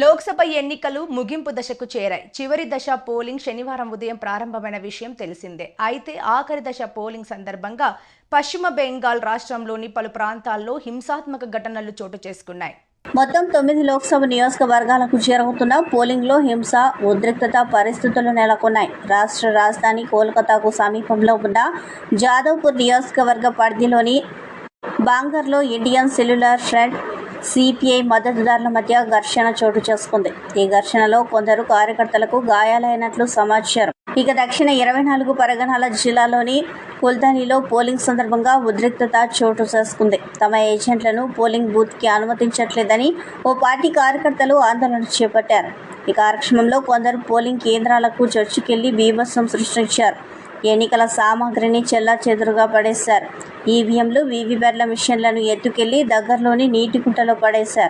లోక్సభ ఎన్నికలు ముగింపు దశకు చేరాయి. చివరి దశ పోలింగ్ శనివారం ఉదయం ప్రారంభమైన విషయం తెలిసిందే. అయితే ఆఖరి దశ పోలింగ్ సందర్భంగా పశ్చిమ బెంగాల్ రాష్ట్రంలోని పలు ప్రాంతాల్లో హింసాత్మక ఘటనలు చోటు చేసుకున్నాయి. మొత్తం తొమ్మిది లోక్సభ నియోజకవర్గాలకు జరుగుతున్న పోలింగ్లో హింస ఉద్రిక్తత పరిస్థితులు నెలకొన్నాయి. రాష్ట్ర రాజధాని కోల్కతాకు సమీపంలో ఉన్న జాదవ్పూర్ నియోజకవర్గ పరిధిలోని బాంగర్లో ఇండియన్ సెల్యులార్ ఫ్రంట్ సిపిఐ మద్దతుదారుల మధ్య ఘర్షణ చోటు చేసుకుంది. ఈ ఘర్షణలో కొందరు కార్యకర్తలకు గాయాలైనట్లు సమాచారం. ఇక దక్షిణ ఇరవై నాలుగు పరగణాల జిల్లాలోని కుల్దానిలో పోలింగ్ సందర్భంగా ఉద్రిక్తత చోటు చేసుకుంది. తమ ఏజెంట్లను పోలింగ్ బూత్కి అనుమతించట్లేదని ఓ పార్టీ కార్యకర్తలు ఆందోళన చేపట్టారు. ఈ కార్యక్రమంలో కొందరు పోలింగ్ కేంద్రాలకు చర్చికెళ్ళి బీభత్సం సృష్టించారు. ఎన్నికల సామాగ్రిని చెల్లా చెదురుగా పడేశారు. ఈవీఎంలు వీవీప్యాట్ల మిషన్లను ఎత్తుకెళ్ళి దగ్గరలోని నీటి కుంటలో పడేశారు.